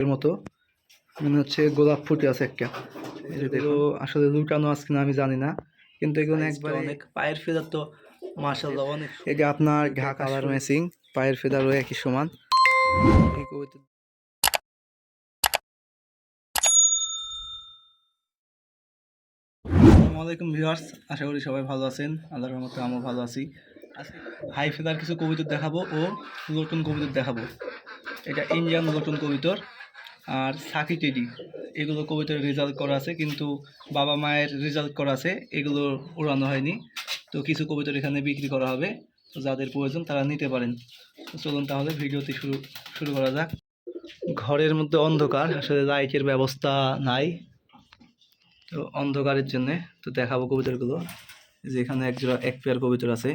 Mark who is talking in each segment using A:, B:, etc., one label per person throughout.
A: এর মতো। মনে হচ্ছে গোলাপ ফুটে আছে একটা। এগুলো আসলে লুটানো আছে কিনা আমি জানি না কিন্তু এগুলো একবার
B: অনেক পায়ের ফেদার তো মার্শাল্লাহ অনেক
A: এটা আপনার ঘা কালার ম্যাচিং পায়ের ফেদারও একই সমান। আসসালামু আলাইকুম ভিউয়ার্স আশা করি সবাই ভালো আছেন। আল্লাহর রহমতে আমিও ভালো আছি। হাই ফেদার কিছু কবিতর দেখাবো ও নতুন কবিতর দেখাবো। এটা ইন্ডিয়ান নতুন কবিতর আর সাকি টেডি, এগুলো কবিতার রেজাল্ট করা আছে, কিন্তু বাবা মায়ের রেজাল্ট করা আছে, এগুলো উড়ানো হয়নি। তো কিছু কবিতার এখানে বিক্রি করা হবে, তো যাদের প্রয়োজন তারা নিতে পারেন। চলুন তাহলে ভিডিওটি শুরু শুরু করা যাক। ঘরের মধ্যে অন্ধকার, আসলে লাইটের ব্যবস্থা নাই। তো অন্ধকারের জন্যে তো দেখাবো কবিতরগুলো যে এখানে এক পেয়ার কবিতর আছে।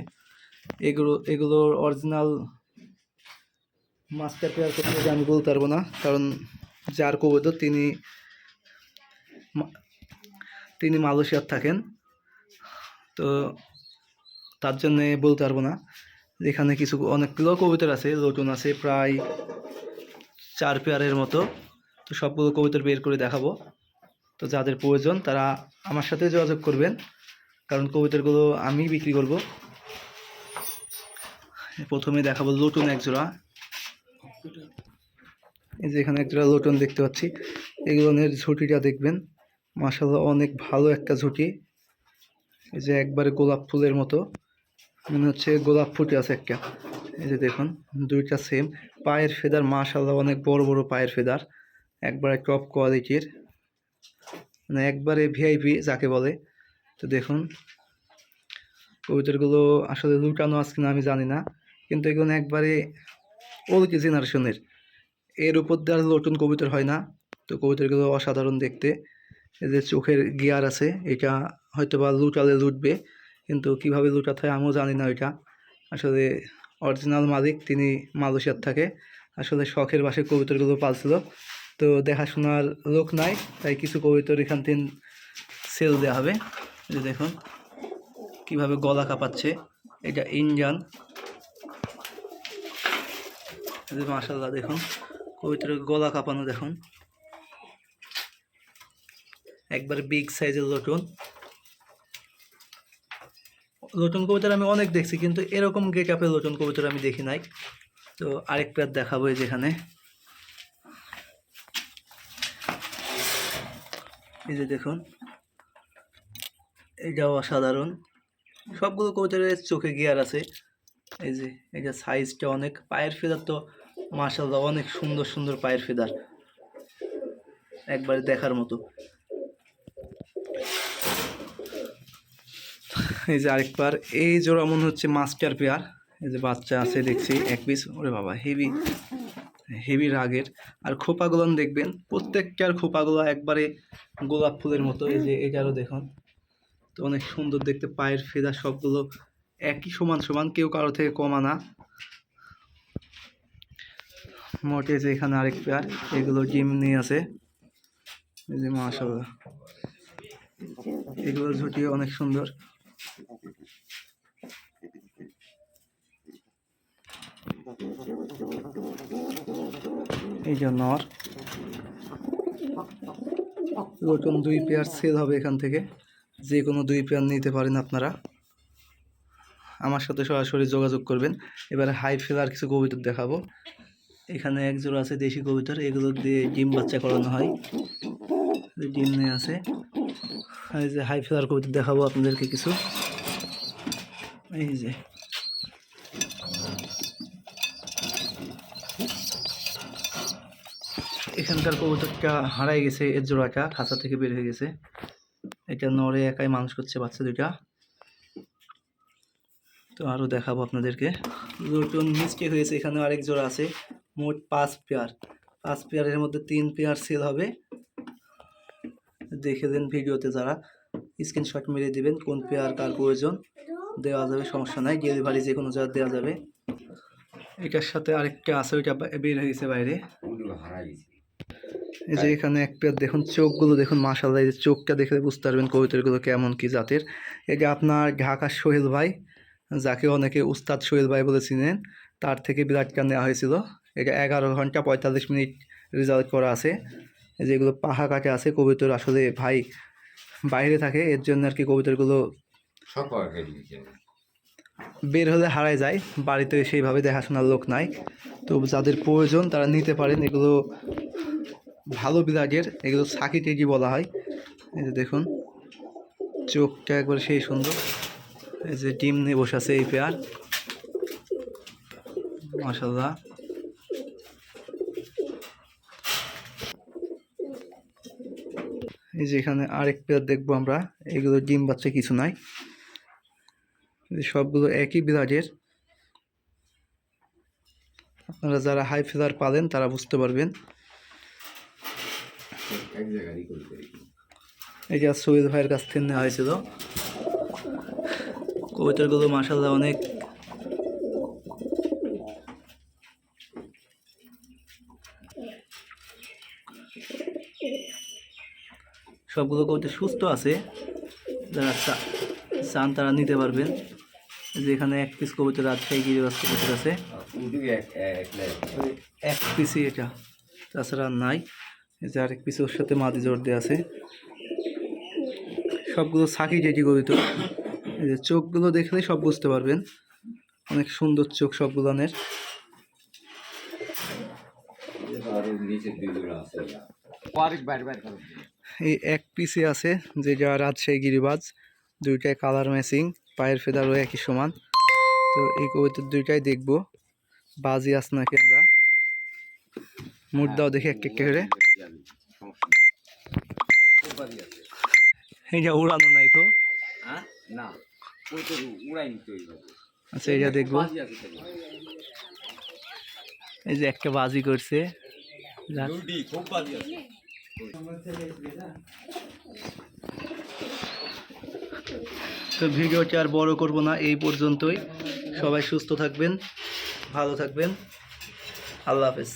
A: এগুলো, এগুলোর অরিজিনাল মাস্টার পেয়ার কবিতর আমি বলতে পারব না, কারণ যার কবিতর তিনি তিনি মালয়েশিয়ার থাকেন। তো তার জন্যে বলতে পারব না। এখানে কিছু অনেকগুলো কবিতর আছে নতুন আছে, প্রায় চার পেয়ারের মতো। তো সবগুলো কবিতর বের করে দেখাবো। তো যাদের প্রয়োজন তারা আমার সাথে যোগাযোগ করবেন। কারণ কবিতরগুলো আমি বিক্রি করব। প্রথমে দেখাবো লটুন এক জোড়া এই যে এখানে একটা লটুন দেখতে পাচ্ছি। এগুলোর ঝুঁটিটা দেখবেন। মাসাল্লাহ অনেক ভালো একটা ঝুঁটি। এই যে একবারে গোলাপ ফুলের মতো। মনে হচ্ছে গোলাপ ফুটে আছে একটা। এই যে দেখুন, দুইটা সেম পায়ের ফেদার মাশাল্লাহ অনেক বড় বড় পায়ের ফেদার। একবারে টপ কোয়ালিটির মানে একবারে ভিআইপি যাকে বলে। তো দেখুন, কবিতরগুলো আসলে লুটানো আছে কিনা আমি জানি না। কিন্তু এগুলো একবারে ওল্ড জেনারেশনের এর উপর দিয়ে আর নতুন কবিতর হয় না। তো কবিতরগুলো অসাধারণ দেখতে। যে চোখের গিয়ার আছে, এটা হয়তো বা লুটালে লুটবে, কিন্তু কীভাবে লুটাতে হয় আমিও জানি না ওইটা আসলে অরিজিনাল মালিক, তিনি মালয়েশিয়ার থাকে। আসলে শখের বাসে কবিতরগুলো পালছিল। তো দেখাশোনার লোক নাই, তাই কিছু কবিতর এখান থেকে সেল দেওয়া হবে। যে দেখুন, কীভাবে গলা কাঁপাচ্ছে। এটা ইঞ্জান মাসাল্লাহ দেখুন। কবিতরের গলা কাঁপানো দেখুন। একবার বিগ সাইজের লটুন। লটুন কবিতার আমি অনেক দেখছি, কিন্তু এরকম গেট আপের লটুন কবিতার আমি দেখি নাই। তো আরেক পেয়ার দেখাবো যেখানে। এই যে দেখুন, এটাও অসাধারণ। সবগুলো কবুতরের চোখে গিয়ার আছে। এই যে, এটা সাইজটা অনেক। পায়ের ফেদার তো মার্শাল্লাহ অনেক সুন্দর সুন্দর পায়ের ফেদার। একবারে দেখার মতো। এই যে আরেকবার, এই জোড়া মনে হচ্ছে মাস্টার পেয়ার। এই যে বাচ্চা আছে, দেখছি, এক পিস। ওরে বাবা, হেভি হেভি রাগের। আর খোপাগুলো দেখবেন, প্রত্যেকটার খোপাগুলো একবারে গোলাপ ফুলের মতো। এই যে এটারও দেখুন, তো অনেক সুন্দর দেখতে, পায়ের ফেদা সবগুলো একই সমান সমান, কেউ কারও থেকে কমা না মোটে যে এখানে আরেক পেয়ার। এগুলো ডিম নিয়ে আছে। এই যে মাশাল্লাহ এগুলো ঝুটি অনেক সুন্দর। এই জন্য আর নতুন দুই পেয়ার সেল হবে এখান থেকে। যে কোনো দুই পেয়ার নিতে পারেন আপনারা। আমার সাথে সরাসরি যোগাযোগ করবেন। এবারে হাই ফেলার কিছু কবিতর দেখাবো। এখানে এক জোড়া আছে দেশি কবিতর, এগুলো দিয়ে ডিম বাচ্চা করানো হয়। ডিম নিয়ে আছে। এই যে হাই ফেলার কবিতর দেখাবো আপনাদেরকে কিছু। এই যে। এখানকার কবুতরটা হারাই গেছে, এর জোড়াটা খাঁচা থেকে বের হয়ে গেছে। এটা নড়ে একাই মানুষ করছে, বাচ্চা দুটা তো আরও দেখাবো আপনাদেরকে। নতুন মিস্টেক হয়েছে এখানে আরেক জোড়া আছে। মোট পাঁচ পেয়ার। পাঁচ পেয়ারের মধ্যে তিন পেয়ার সেল হবে। দেখে দেন ভিডিওতে যারা। স্ক্রিনশট মেরে দিবেন কোন পেয়ার কার প্রয়োজন। দেওয়া যাবে সমস্যা নাই। ডেলিভারি যে কোনো জায়গায় দেওয়া যাবে। এটার সাথে আরেকটা আছে ওইটা বের হয়ে গেছে বাইরে। এই যে এখানে এক পেয়ার দেখুন চোখগুলো দেখুন মাশাল্লাহ এই যে চোখটা দেখলে বুঝতে পারবেন কবিতরগুলো কেমন কি জাতের। এটা আপনার ঢাকার সোহেল ভাই যাকে অনেকে উস্তাদ সোহেল ভাই বলে চিনেন তার থেকে বিরাটটা নেওয়া হয়েছিল। এটা এগারো ঘণ্টা পঁয়তাল্লিশ মিনিট রেজাল্ট করা আছে। যেগুলো পাহা কাটে আছে কবিতর আসলে ভাই বাইরে থাকে এর জন্য আর কি কবিতরগুলো বের হলে হারায় যায় বাড়িতে সেইভাবে দেখাশোনার লোক নাই। তো যাদের প্রয়োজন তারা নিতে পারেন এগুলো ভালো বিরাগের এগুলো সাকি টেজি বলা হয়। এই যে দেখুন চোখটা একবার সেই সুন্দর। এই যে ডিম নিয়ে বসে আছে এই পেয়ার মাসাল্লাহ এই যে এখানে আরেক পেয়ার দেখব আমরা। এগুলো ডিম বাচ্চা কিছু নাই। সবগুলো একই বিরাজের। আপনারা যারা হাই ফেদার পালেন তারা বুঝতে পারবেন। এই যে সৈয়দ ভাইয়ের কাছ থেকে নেওয়া হয়েছিল। কবিতাগুলো মাসাল্লাহ অনেক সবগুলো কবিতা সুস্থ আছে। যারা চান তারা নিতে পারবেন। যেখানে এক পিস কবিতা রাজশাহী গিরিবাস কবিতা আছে
C: এক
A: পিসই এটা। তাছাড়া নাই। যে আরেক পিস ওর সাথে মাদি জোর দেওয়া আছে। সবগুলো সাকি যেটি গঠিত এই যে চোখগুলো দেখলেই সব বুঝতে পারবেন। অনেক সুন্দর চোখ সবগুলানের।
C: দিকে আছে।
A: এই এক পিসে আছে যে যা রাজশাহী গিরিবাজ দুইটাই কালার ম্যাচিং পায়ের ফেদারও একই সমান। তো এই কবিতার দুইটাই দেখব বাজি আস নাকি আমরা? মুদ্রাও দেখি একটা একটা করে এইটা উড়ানো নাই
C: হ্যাঁ? তো উড়াই
A: আচ্ছা এটা দেখব। এই যে একটা বাজি করছে।
C: খুব বাজি আছে।
A: তো ভিডিওটা আর বড় করব না, এই পর্যন্তই। সবাই সুস্থ থাকবেন, ভালো থাকবেন। আল্লাহ হাফেজ।